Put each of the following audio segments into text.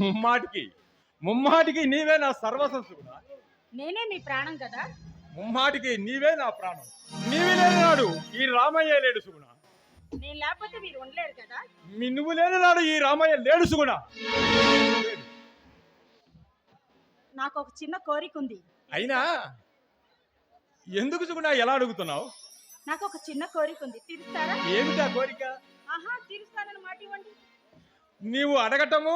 ముమ్మాటికి. ముమ్మాటికి నీవే నా సర్వస్వం సుగుణ నేనే మీ ప్రాణం కదా? ముమ్మాటికి నీవే నా ప్రాణం. నీవి లేని నాడు ఈ రామయ్య లేడు సుగుణ. నేను లేకపోతే మీరు ఉండలేరు కదా? మీ నువ్వు లేని నాడు ఈ రామయ్య లేడు సుగుణ. నాకు ఒక చిన్న కోరిక ఉంది. అయినా ఎందుకు సుగుణ ఎలా అడుగుతున్నావు? నాకు ఒక చిన్న కోరిక ఉంది. తీరుస్తారా? ఏమిటా కోరిక? ఆహా తీరుస్తానని మాట ఇవ్వండి. నీవు అడగటము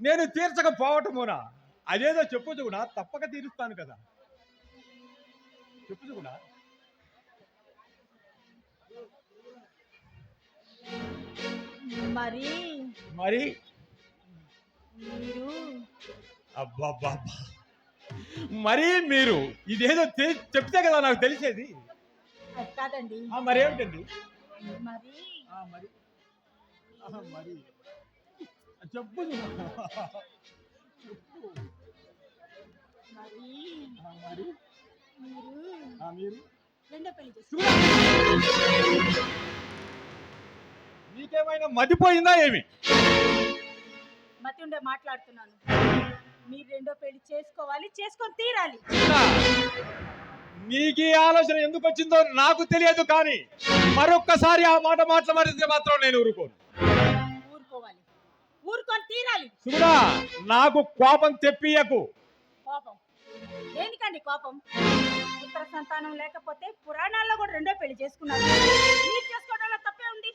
నేను తీర్చకపోవటమునా? అదేదో చెప్పు సుగుణ తప్పక తీరుస్తాను కదా. చెప్పు సుగుణ మరి మరి? మీరు మరి మీరు ఇదేదో చెప్తే కదా నాకు తెలిసేది. కాదండి. మరేమిటండి మరి మరి. చెప్పు. చెప్పు మరి? మరి? నీకేమైనా మతిపోయిందా ఏమి? మతి ఉండే మాట్లాడుతున్నాను. మీరు రెండో పెళ్ళి చేసుకోవాలి చేసుకొని తీరాలి. నీకు ఈ ఆలోచన ఎందుకు వచ్చిందో నాకు తెలియదు కానీ మరొక్కసారి ఆ మాట మాట్లాడితే మాత్రం నేను ఊరుకోను. ఊరుకొని తీరాలి. సుగుడా నాకు కోపం తెప్పియకు. కోపం? దేనికండి కోపం? పుత్ర సంతానం లేకపోతే పురాణాల్లో కూడా రెండో పెళ్ళి చేసుకున్నారు. మీరు చేసుకోవడంలో తప్పే ఉంది.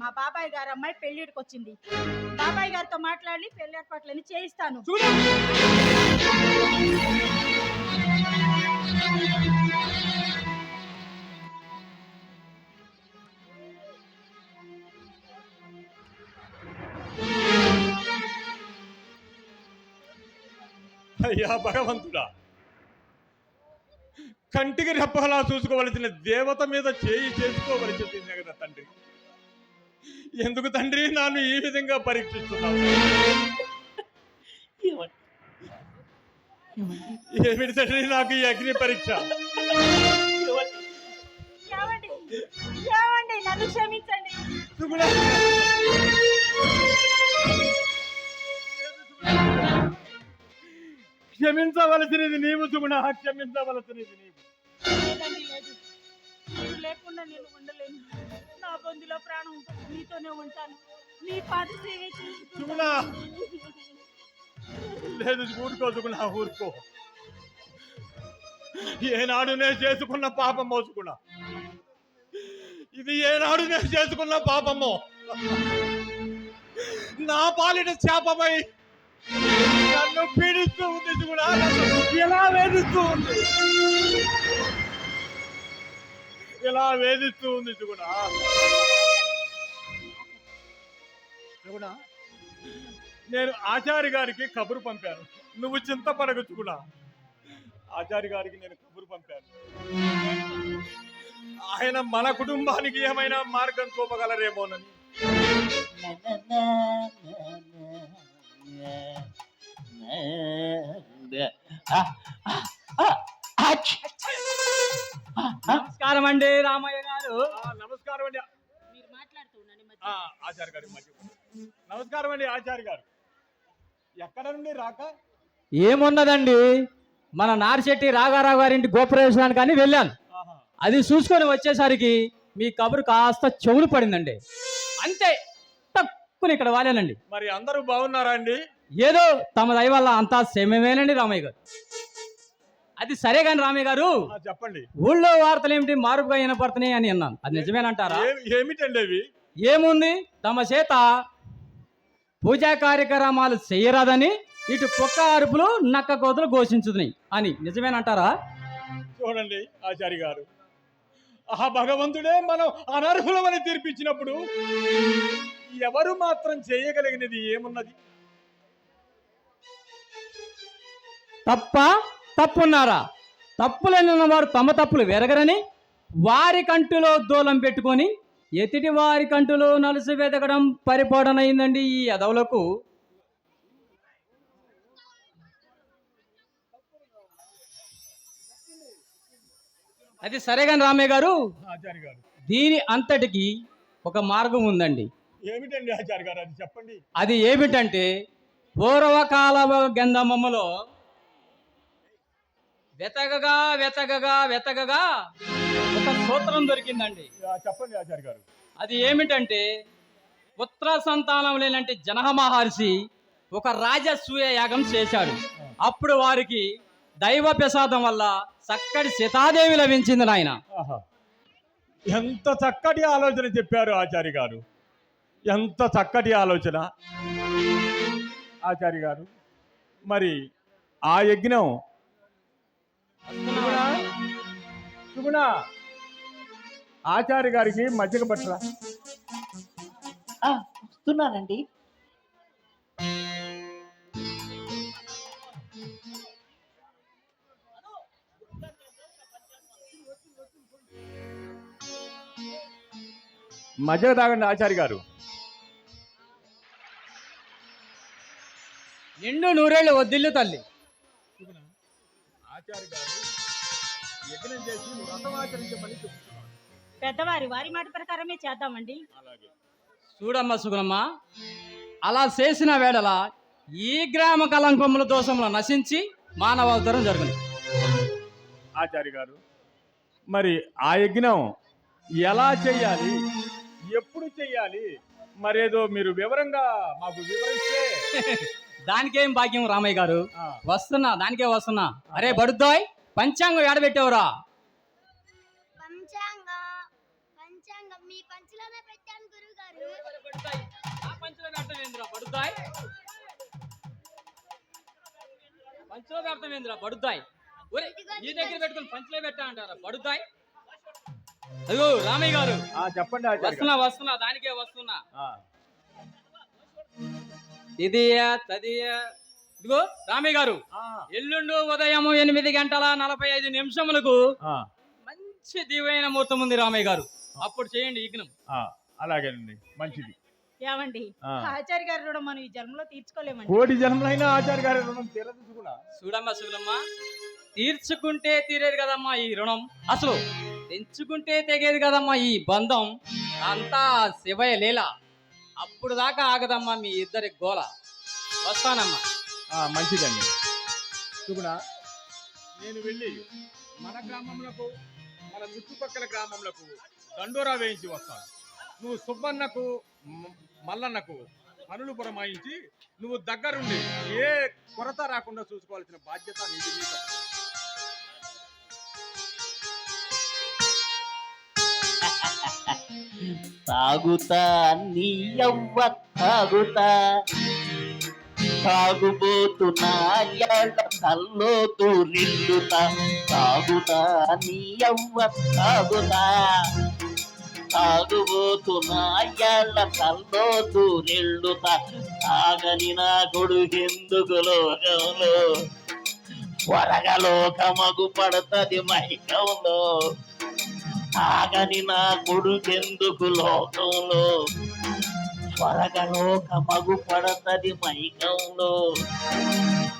మా బాబాయ్ గారు అమ్మాయి పెళ్ళిడికి వచ్చింది. బాబాయ్ గారితో మాట్లాడి పెళ్ళి ఏర్పాట్లని చేయిస్తాను. అయ్యా భగవంతుడా. కంటికి రెప్పలా చూసుకోవలసిన దేవత మీద చేయి చేసుకోవలసిందే కదా తండ్రి. ఎందుకు తండ్రి? నన్ను ఈ విధంగా పరీక్షిస్తున్నాను ఏమిటి తండ్రి నాకు ఈ అగ్ని పరీక్ష. నన్ను క్షమించండి. క్షమించవలసినది నీవు సుగుణ. క్షమించవలసినది నీవు. లేకుండా నేను ఉండలేను. నా బొందిలో ప్రాణం మీతోనే ఉంటాను. సేవ సుగుణ. లేదు ఊరుకో సుగుణ ఊరుకో. ఏనాడు నేను చేసుకున్న పాపం మోసుకున్నా. ఇది ఏనాడు నేను చేసుకున్న పాపమో. నా పాలిట శాపమై నన్ను పీడిస్తూ ఉంది కూడా ఎలా వేధిస్తూ ఉంది? ఎలా వేధిస్తూ ఉంది కూడా నేను ఆచారి గారికి కబురు పంపాను. నువ్వు సుగుణ ఆచారి గారికి నేను కబురు పంపాను. ఆయన మన కుటుంబానికి ఏమైనా మార్గం చూపగలరేమోనని. నమస్కారం అండి రామయ్య గారు. ఆ, నమస్కారం అండి. మీరు మాట్లాడుతూ ఉండండి మధ్య. ఆ, ఆచార్య గారి మధ్య. నమస్కారం అండి ఆచార్య గారు. ఎక్కడ నుండి రాక? ఏమున్నదండి? మన నారిశెట్టి రాఘారావు గారింటి గోప్రవేశానికి అని వెళ్ళాను. అది చూసుకొని వచ్చేసరికి మీ కబురు కాస్త చెవులు పడిందండి. అంతే. తక్కువ ఇక్కడ వాలేనండి. మరి అందరూ బాగున్నారా అండి? ఏదో తమ దయ వల్ల అంతా సేమమేనండి రామయ్య గారు. అది సరే కానీ రామయ్య గారు చెప్పండి. ఊళ్ళో వార్తలు ఏమిటి మారుపుగా వినపడుతున్నాయి అని అన్నాను. అది నిజమేనంటారా? ఏమిటండి అవి? ఏముంది? తమ చేత పూజా కార్యక్రమాలు చేయరాదని ఇటు కుక్క అరుపులు నక్క కోతలు ఘోషించుతున్నాయి అని నిజమేనంటారా? చూడండి ఆచార్య గారు. ఆ భగవంతుడే మనం అనర్హులమని తీర్పిచ్చినప్పుడు ఎవరు మాత్రం చేయగలిగినది ఏమున్నది? తప్ప తప్పున్నారా? తప్పులేని వారు తమ తప్పులు వెరగరని వారి కంటులో దూలం పెట్టుకొని ఎతిటి వారి కంటులో నలుసు వెతకడం పరిపాడనయిందండి ఈ అదవులకు అది సరే కానీ రామయ్య గారు? ఆచార్య గారు. దీని అంతటికి ఒక మార్గం ఉందండి. ఏమిటండి ఆచార్య గారు? అది చెప్పండి. అది ఏమిటంటే పూర్వకాల గంధమమ్మలో వెతకగా వెతకగా వెతకగా ఒక సూత్రం దొరికిందండి. చెప్పండి ఆచార్య గారు. అది ఏమిటంటే పుత్ర సంతానం లేనంటే జనహ మహర్షి ఒక రాజసూయ యాగం చేశాడు. అప్పుడు వారికి దైవ ప్రసాదం వల్ల చక్కటి సీతాదేవి లభించింది నాయన. ఎంత చక్కటి ఆలోచన చెప్పారు ఆచార్య గారు. ఎంత చక్కటి ఆలోచన. ఆచార్య గారు మరి ఆ యజ్ఞం సుగుణ? ఆచార్య గారికి మజ్జిగ పట్టరా. వస్తున్నానండి. మజ్జిగ తాగండి ఆచార్య గారు. నిండు నూరేళ్ళు వద్దిల్లు తల్లి. ఆచార్య గారు యజ్ఞం చేసి వ్రతం ఆచరించమని చెప్తున్నారు పెద్దవారి వారి మాట ప్రకారమే చేద్దామండి. అలాగే. చూడమ్మ సుగుణమ్మ అలా చేసిన వేళల ఈ గ్రామ కలంకముల దోషములు నశించి మానవావతరం జరుగును ఆచార్య గారు మరి ఆ యజ్ఞం ఎలా చెయ్యాలి ఎప్పుడు చెయ్యాలి మరేదో మీరు వివరంగా మాకు వివరిస్తే. దానికేం భాగ్యం రామయ్య గారు? వస్తున్నా దానికే వస్తున్నా. అరే బడుద్దాయ్ పంచాంగం ఏడబెట్టావురా ఒరే నీ దగ్గర పెట్టుకుని పంచులో పెట్టా అంటారా? అయ్యో రామయ్య గారు. ఆ, చెప్పండి. వస్తున్నా వస్తున్నా దానికే వస్తున్నా. తదియా ఇదిగో రామయ్య గారు ఎల్లుండు ఉదయం ఎనిమిది గంటల నలభై ఐదు నిమిషములకు మంచి దివ్యమైన ముహూర్తం ఉంది రామయ్య గారు. అప్పుడు చేయండి యజ్ఞం. ఆ, అలాగేనండి మంచిది. ఏమండి. ఆచార్య గారు కూడా మనం ఈ జన్మలో తీర్చుకోలేమండి. కోటి జన్మలైన ఆచార్య గారి రుణం తీరదు కూడా. చూడమ్మా చూడమ్మా. తీర్చుకుంటే తీరేది కదమ్మా ఈ రుణం. అసలు తెంచుకుంటే తెగేది కదమ్మా ఈ బంధం. అంతా శివయ లీల. అప్పుడు దాకా ఆగదమ్మా మీ ఇద్దరి గోల. వస్తానమ్మా. మంచిదండి. సుగుణ నేను వెళ్ళి మన గ్రామములకు మన చుట్టుపక్కల గ్రామములకు దండోరా వేయించి వస్తాను. నువ్వు సుబ్బన్నకు మల్లన్నకు పనులు పురమాయించి నువ్వు దగ్గరుండి ఏ కొరత రాకుండా చూసుకోవాల్సిన బాధ్యత నీది నీకు తాగుతా నీయవ్వ తాగుతా. తాగుబోతున్నా ఎళ్ళ తల్లో తూరిల్లుతా తాగుతా నీయవ్వ తాగుతా తాగుబోతున్నా ఎళ్ళ తల్లో తూరిల్లుతా తాగని నా కొడుకెందుకు లోకంలో వరగలోకమగు పడతది మైకంలో ఆగని నా కొడుకెందుకు లోకంలో? త్వరగలో కమగు పడతది మైకంలో.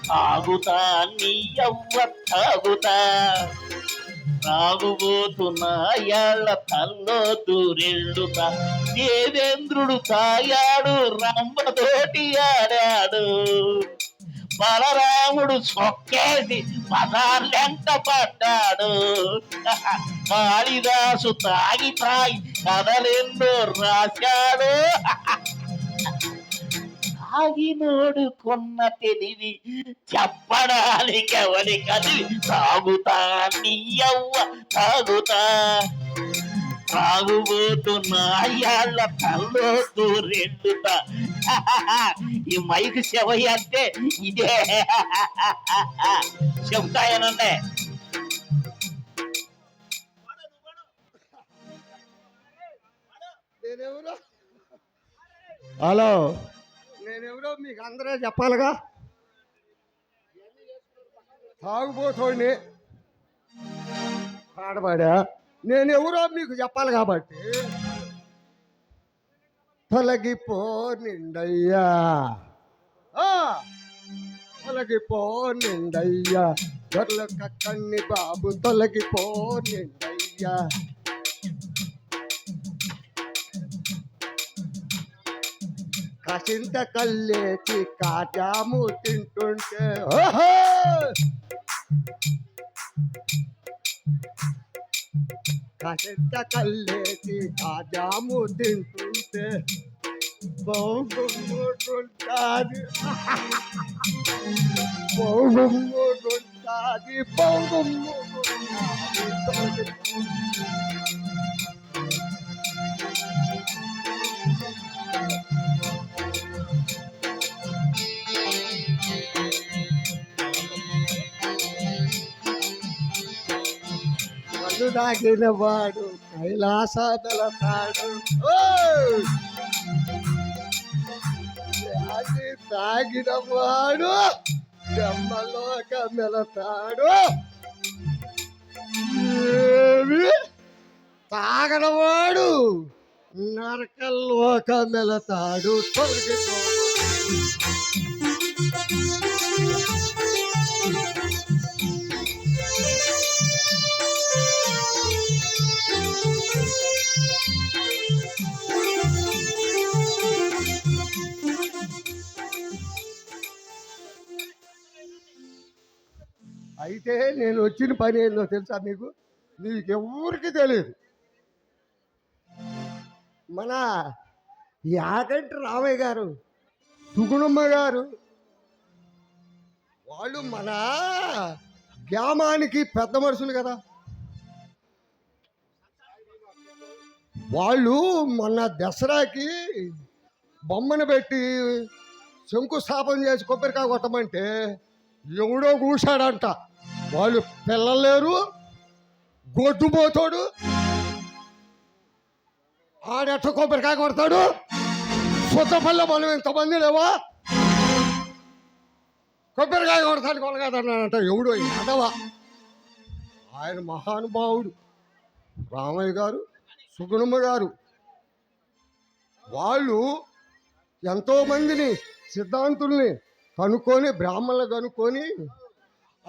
తాగుతా నీ అవ్వ తాగుతా. తాగుబోతున్నా ఏళ్ళ తల్లో దూరెళ్ళుతా. దేవేంద్రుడు తాయాడు రంభతోటి ఆడాడు. బలరాముడు చొక్కేసి పదార్లెంట పడ్డాడు. కాళిదాసు తాగి తాగి కథలెన్నో రాశాడు. తాగినోడు కొన్న తెలివి చెప్పడానికి ఎవరి కదివి తాగుతా నీయవ్వ తాగుతా. తాగుబోతున్నా. అయ్యాళ్ళ తల్లో దూరెండుతా ఈ మైక్ శవయ్య అంటే ఇదే. చెబుతాయనండి హలో. నేనెవరో మీకు అందరూ చెప్పాలిగా? తాగుబోతోడిని. నేను ఎవరో మీకు చెప్పాలి కాబట్టి. తొలగిపో నిండయ్యా. తొలగిపో నిండయ్యా. గొర్రెల కక్కన్ని బాబు తొలగిపో నిండయ్యా. కాసింత కల్లేసి కాజాము తింటుంటే. ఓహో! కాసింత కల్లేసి కాజాము తింటుంటే బాగుంటుంది బాగుంటుంది బాగుంటుంది తాగిన వాడు కైలాస తాడు. అది తాగిన వాడు బ్రహ్మలోక మెలతాడు ఏమి? తాగనవాడు నరకల్లోక మెలతాడు తొలగిపో. నేను వచ్చిన పని ఏందో తెలుసా మీకు? మీకు ఎవరికి తెలియదు. మన యాగంటి రామయ్య గారు సుగుణమ్మ గారు వాళ్ళు మన గ్రామానికి పెద్ద మనుషులు కదా. వాళ్ళు మొన్న దసరాకి బొమ్మను పెట్టి శంకుస్థాపన చేసి కొబ్బరికాయ కొట్టమంటే ఎవడో కూశాడంట. వాళ్ళు పిల్లలేరు గొడ్డుపోతాడు ఆడెట్ట కొబ్బరికాయ కొడతాడు సుత్తపల్లె మనం ఇంతమంది లేవా? కొబ్బరికాయ కొడతాడు కొనగాదన్నాడంట ఎవడో అదవా ఆయన మహానుభావుడు రామయ్య గారు సుగుణమ్మ గారు. వాళ్ళు ఎంతోమందిని సిద్ధాంతుల్ని కనుక్కొని బ్రాహ్మణులు కనుక్కొని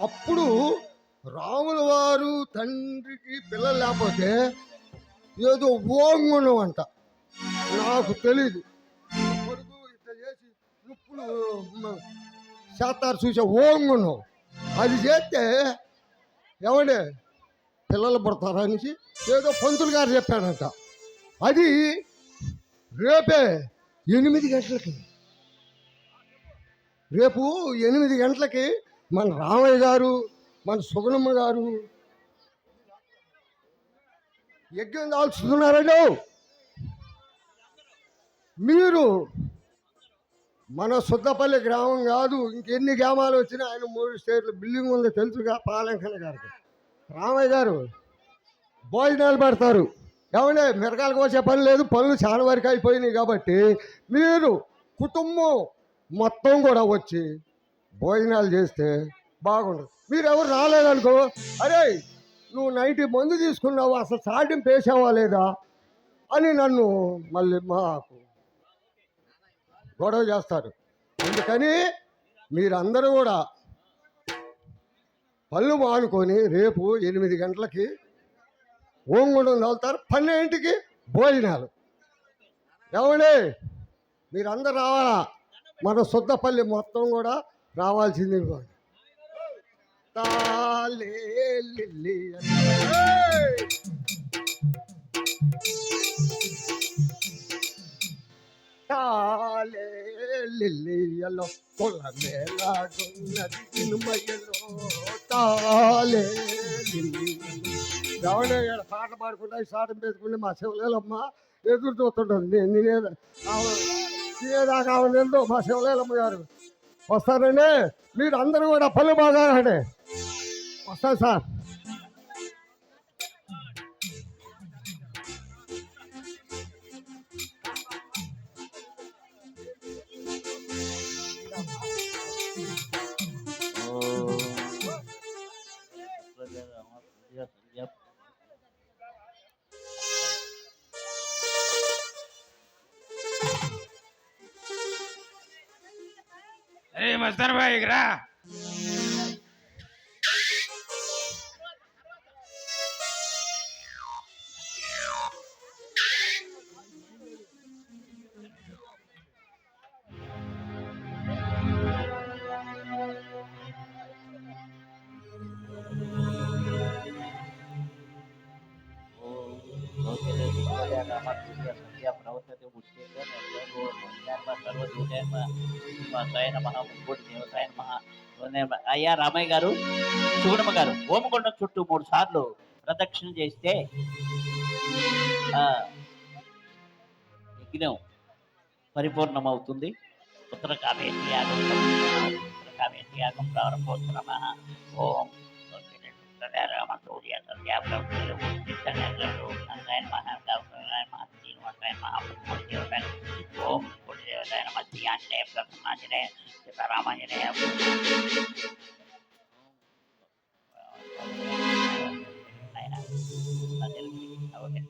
అప్పుడు రాముల వారు తండ్రికి పిల్లలు లేకపోతే ఏదో ఓంగుణం అంట. నాకు తెలీదు. కొడుకు ఇట్లా చేసి ఉప్పులు చేస్తారు చూసే ఓంగుణం. అది చేస్తే ఎవడే పిల్లలు పుడతారు అనేసి ఏదో పంతులు గారు చెప్పాడంట. అది రేపే ఎనిమిది గంటలకి. రేపు ఎనిమిది గంటలకి మన రామయ్య గారు మన సుగుణమ్మ గారు. యజ్ఞం దాల్చుతున్నారండి మీరు మన సుద్దపల్లి గ్రామం కాదు ఇంకెన్ని గ్రామాలు వచ్చినా ఆయన మూడు స్టేట్లు బిల్డింగ్ ఉందో తెలుసుగా పాలంకన గారికి. రామయ్య గారు భోజనాలు పెడతారు. ఏమంటే మిరకాయలు కోసే పని లేదు పనులు చాలా వరకు అయిపోయినాయి కాబట్టి మీరు కుటుంబం మొత్తం కూడా వచ్చి భోజనాలు చేస్తే బాగుండదు మీరు ఎవరు రాలేదనుకో అరే నువ్వు నైట్ మందు తీసుకున్నావు అసలు సాటింపు వేసావా లేదా అని నన్ను మళ్ళీ మాకు గొడవ చేస్తారు. అందుకని మీరందరూ కూడా పళ్ళు మానుకొని రేపు ఎనిమిది గంటలకి ఓంగుండం వెళ్తారు పన్నెండింటికి భోజనాలు. ఏమండి? మీరందరూ రావాలా? మన శుద్ధపల్లి మొత్తం కూడా రావాల్సింది తాలే లిల్లీ ఏయ్! తాలే లిల్లియలో పాట పాడుకుంటా ఈ సాటం పెట్టుకుంటే మా శివలేలమ్మ ఎదురు చూస్తుంటుంది. నేను నేనే తినేదాకా మా శివలేలమ్మ గారు. వస్తారనే? మీరు అందరూ కూడా పళ్ళు బాగా వస్తాను సార్. అరే నమ అయ్యా రామయ్య గారు సుగుణమ్మ గారు ఓమకొండ చుట్టూ మూడు సార్లు ప్రదక్షిణ చేస్తే యజ్ఞం పరిపూర్ణమవుతుంది. ఉత్తర కామేటి యాగం ఉత్తర కామేటి యాగం ప్రారంభోత్సవ ఓం రామ సూర్య సత్యాప్రం ఓం ముక్కోటి దేవత నమ అంటే ప్రసన్నాంజనేయ సీతారామాంజనేయ ఓకే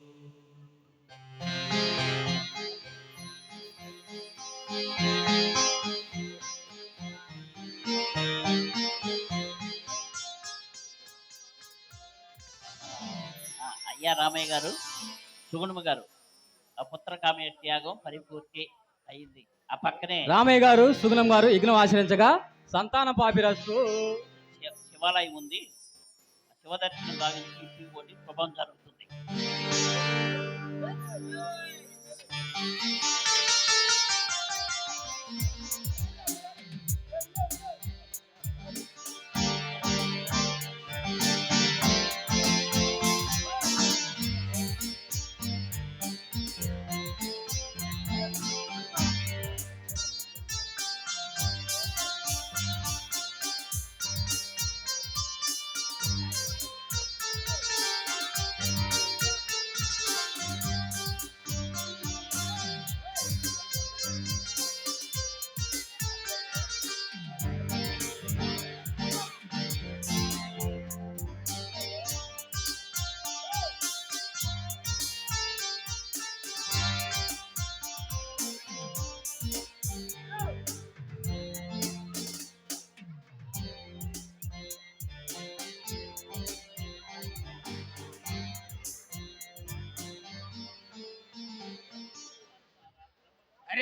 అయ్యా రామయ్య గారు సుగుణమ్మ గారు ఆ పుత్ర కామేయ త్యాగం పరిపూర్తి అయింది. ఆ పక్కనే. రామయ్య గారు సుగుణం గారు యజ్ఞం ఆచరించగా సంతాన పాపిరస్తు. శివ- శివాలయం ఉంది. శివదర్శనం భావించి ఇంటికి శుభం జరుగుతుంది.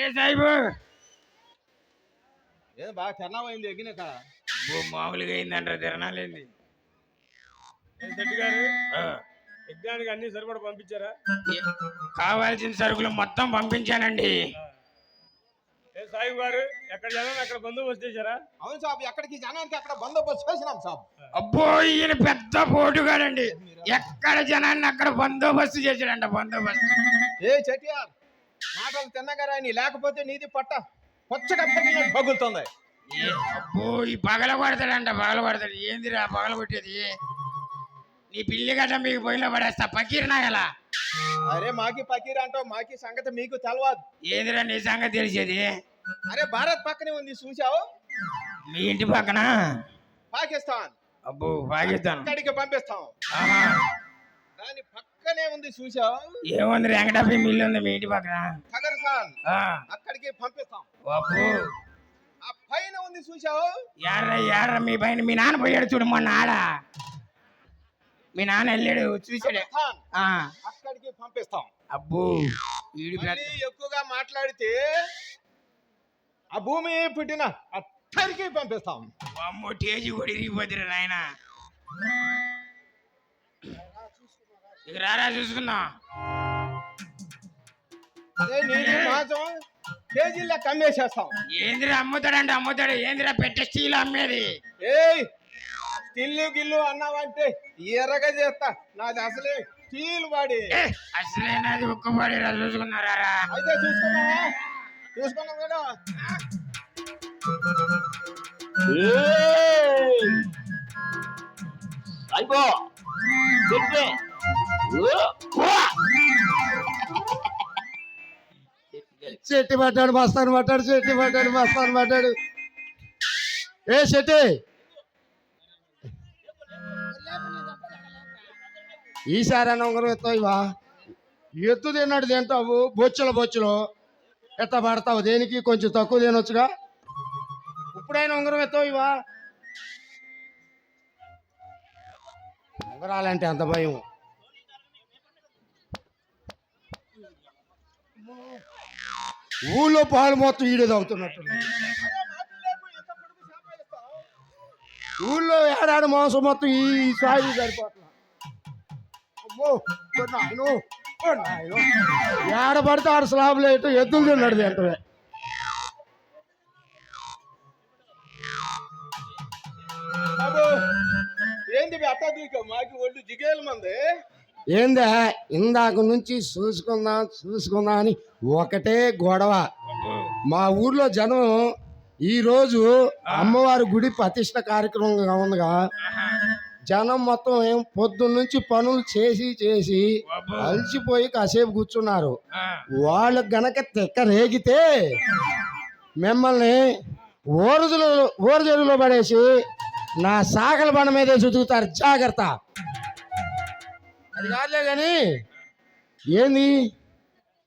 అరే సాయిబు? ఏం బాగా తిరణమైంది ఎగినాక మామూలుగా అయిందంటారు తిరణాలేంది శెట్టి గారు? యజ్ఞానికి అన్ని సరిపడా పంపించారా? కావాల్సిన సరుకులు మొత్తం పంపించానండి. ఏ సాయి గారు ఎక్కడ జనాలు అక్కడ బందోబస్తు చేశారా? అవును సాబ్ ఎక్కడికి జనానికి అక్కడ బందోబస్తు చేసినాం సాబ్. అబ్బో ఈయన పెద్ద పోటుగాడండి ఎక్కడ జనాన్ని అక్కడ బందోబస్తు చేశాడంట బందోబస్తు. ఏ చెటియార్ మాటలు తిన్నగా రాని లేకపోతే నీది పట్ట పగిలినట్టు పగులుతుంది. అబ్బో ఈ పగల కొడతాడంట పగల కొడతాడు. ఏందిరా పగల కొట్టేది? నీ పిల్లి గడ్డ మీకు పోయిన పడేస్తా పకీర్ నాగలా అరే మాకి పకీర్ అంటావు మాకి సంగతి మీకు తెలవదు. ఏందిరా నీ సంగతి తెలిసేది? అరే భారత్ పక్కనే ఉంది చూసావు మీ ఇంటి పక్కన? పాకిస్తాన్. అబ్బో పాకిస్తాన్. అక్కడికి పంపిస్తాం. దాని పక్కనే ఉంది చూసావు ఏముంది వెంకటాపి మిల్లు ఉంది మీ ఇంటి పక్కన. ఖగర్సాన్ ఆ, అక్కడికి పంపిస్తాం. అబ్బో ఆ పైన ఉంది చూసావు యాడ్రా యాడ్రా మీ పైన మీ నాన్న పోయాడు చూడు మొన్న ఆడ. మీ నాన్న వెళ్ళాడు చూసాడే అక్కడికి పంపిస్తాం. అబ్బో వీడి ఎక్కువగా మాట్లాడితే ఆ భూమి పుట్టిన అక్కడికి పంపిస్తాం. అమ్మో టేజీ కూడా ఇరిగిపోతురా నాయన. ఇక రారా నీది మాసం కేజీల్లో కమ్మేసేస్తాం ఏందిరా అమ్ముతాడంటే అమ్ముతాడు ఏందిరా పెట్టే స్టీల్ అమ్మేది? ఏయ్ స్టిల్లు గిల్లు అన్నావంటే ఎర్రగా చేస్తా. నాది అసలే స్టీల్ వాడి. ఏ, అసలేనాది ఉక్కుపడిరా చూసుకున్నారా అయితే చూసుకున్నావా చూసుకున్నాం కదా. అయిపో. చెప్పే చెట్టి పట్టాడు బస్తాను పట్టాడు చెట్టి పట్టాడు బస్తాను పట్టాడు. ఏ చెట్టి ఈసారి అన్న ఉంగరం ఎత్తావా ఇవా ఎత్తు తిన్నాడు తింటావు బొచ్చుల బొచ్చులు. ఎత్త పడతావు దేనికి? కొంచెం తక్కువ తినొచ్చుగా. ఇప్పుడైనా ఉంగరం ఎత్తావు ఇవా ఉంగరాలంటే అంత భయం. ఊళ్ళో పాలు మొత్తం ఈడే అవుతున్నట్టు ఊళ్ళో ఏడాడు మాంసం మొత్తం ఈ సాయి సరిపోతున్నా ఏడ పడితే ఆడ స్లాబ్ లేటు ఎద్దులు తిన్నాడు వెంటనే. ఏంటి అట్టా దూకా? మాకి ఒళ్ళు జిగేలు మంది. ఏందా? ఇందాక నుంచి చూసుకుందాం చూసుకుందాం అని ఒకటే గొడవ. మా ఊర్లో జనం ఈరోజు అమ్మవారి గుడి ప్రతిష్ట కార్యక్రమంగా ఉందిగా. జనం మొత్తం ఏం పొద్దున్న నుంచి పనులు చేసి చేసి అలసిపోయి కాసేపు కూర్చున్నారు. వాళ్ళకి గనక తెక్క రేగితే మిమ్మల్ని ఓరుజులు ఓరుజరులో పడేసి నా సాగల బండ మీదే చుతుకుతారు. జాగ్రత్త. అది కాదులే కానీ ఏంది?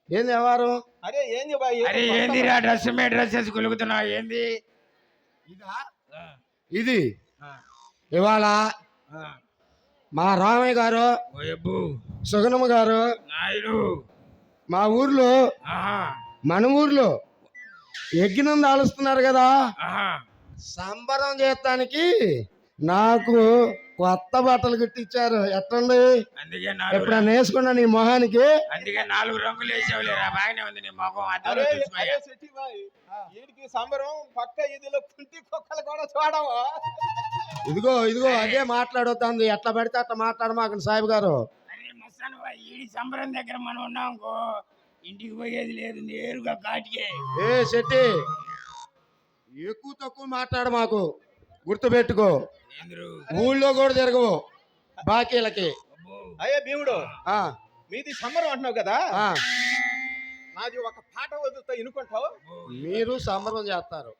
ఏంది ఎవరు అరే ఏంది బాయ్? అరే ఏందిరా డ్రెస్ మీద డ్రెస్ వేసి కొలుగుతున్నావు ఏంది? ఇది? ఇవాళ మా రామయ్య గారు సుగనమ్మ గారు నాయుడు. మా ఊర్లో మన ఊర్లో యజ్ఞం దాలుస్తున్నారు కదా. సంబరం చేయటానికి నాకు కొత్త బట్టలు కుట్టించారు. ఎట్టండి? ఎప్పుడన్నా వేసుకున్నా నీ మొహానికి? అందుకే నాలుగు రంగులు వేసావులేరా బాగానే ఉంది నీ వీడికి సంబరం పక్క ఇదిలో కుంటి కుక్కలు కూడా చూడవా? ఇదిగో ఇదిగో అదే మాట్లాడొద్దంది. ఎట్లా పడితే అట్లా మాట్లాడమాకండి సాహిబ్ గారు. ఈడి సంబరం దగ్గర మనం ఉన్నాం ఇంటికి పోయేది లేదు నేరుగా కాటికే ఏ శెట్టి ఎక్కువ తక్కువ మాట్లాడు మాకు. గుర్తుపెట్టుకో. ఊళ్ళో కూడా తిరగవు బాకీలకి. అబ్బో. అయ్యే భీముడు ఆ, మీది సంబరం అంటున్నావు కదా? నాది ఒక పాట వదులుతా ఇనుకుంటావు. మీరు సంబరం చేస్తారు.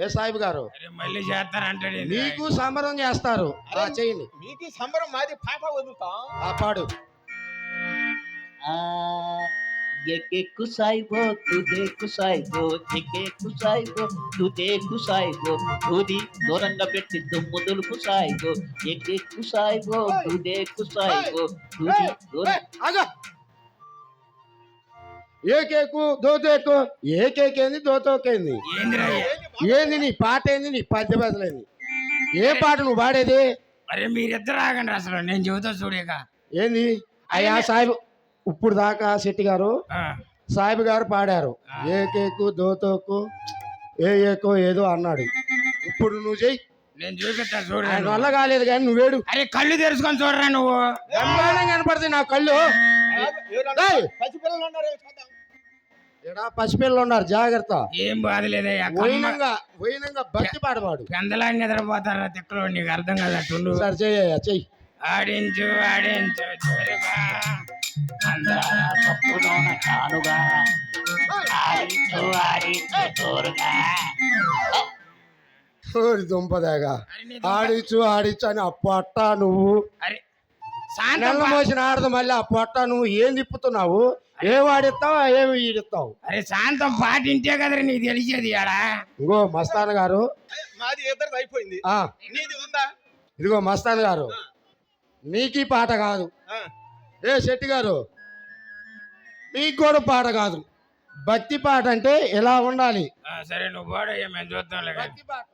ఏ సాహిబ్ గారు? మళ్ళీ చేస్తానంటాడు ఏంది? మీకు సంబరం చేస్తారు. ఆ, చేయండి. మీకు సంబరం మాది పాట వదులుతాం. ఆ పాడు. సాయిబో తుదేకు సాయిబో ఎక్కెక్కు సాయిబో తుదేకు సాయిబో తుది దూరంగా పెట్టి దుమ్ము దులుపు సాయిబో ఎక్కెక్కు సాయిబో తుదేకు సాయిబో తుది దూరం. ఆగా ఏ కేకు దోతేకు ఏ కేక్ ఏంది దోతోకేంది ఏందిరా ఏ? ఏంది నీ పాట ఏంది నీ పద్య బదులేంది ఏ పాట నువ్వు పాడేది? అరే మీరిద్దరు ఆగండి అసలు నేను చెబుతా చూడేక ఏంది? అయ్యా సాహిబ్ ఇప్పుడు దాకా శెట్టి గారు సాహిబ్ గారు పాడారు. ఏ కేకు దోతోకు ఏ ఏకో ఏదో అన్నాడు. ఇప్పుడు నువ్వు చెయ్యి. నేను చూపిస్తా చూడరా ఆయన నువ్వు. వల్ల కాలేదు కానీ నువ్వేడు అరే కళ్ళు తెరుచుకొని చూడరా నువ్వు? బ్రహ్మాండంగా కనపడుతుంది నా కళ్ళు. ఏయ్! పసిపిల్లలు ఉన్నారే? చూద్దాం. ఎడా పసిపిల్లలు ఉన్నారు? జాగ్రత్త. ఏం బాధలేదయ్యా కమ్మ. వైనంగా వైనంగా భక్తి పాడవాడు పెందలాన్ని నిద్రపోతారా తిక్కలో? నీకు అర్థం కదా టుండు? సరే చెయ్య చెయ్యి. ఆడించు ఆడించు. తప్పులోన కానుగా ఆడించు ఆడించు ఓరి దుంపదేగా ఆడిచ్చు ఆడిచ్చు అని ఆ పొట్ట నువ్వు. అరే శాంతం నెల మోసిన ఆడదు మళ్ళీ ఆ పొట్ట నువ్వు ఏం తిప్పుతున్నావు? ఏం ఆడిస్తావు ఏమి ఈడిస్తావు? అరే శాంతం పాటింటే కదరా నీకు తెలిసేది ఆడా? ఇంకో మస్తాన్ గారు. మాది ఇద్దరిది అయిపోయింది. ఆ. నీది ఉందా? ఇదిగో మస్తాన్ గారు. నీకీ పాట కాదు. ఆ. ఏ శెట్టి గారు? మీకు కూడా పాట కాదు. భక్తి పాట అంటే ఎలా ఉండాలి? ఆ, సరే నువ్వు పోడయ్యా మేము చూద్దాంలే కానీ. భక్తి పాట.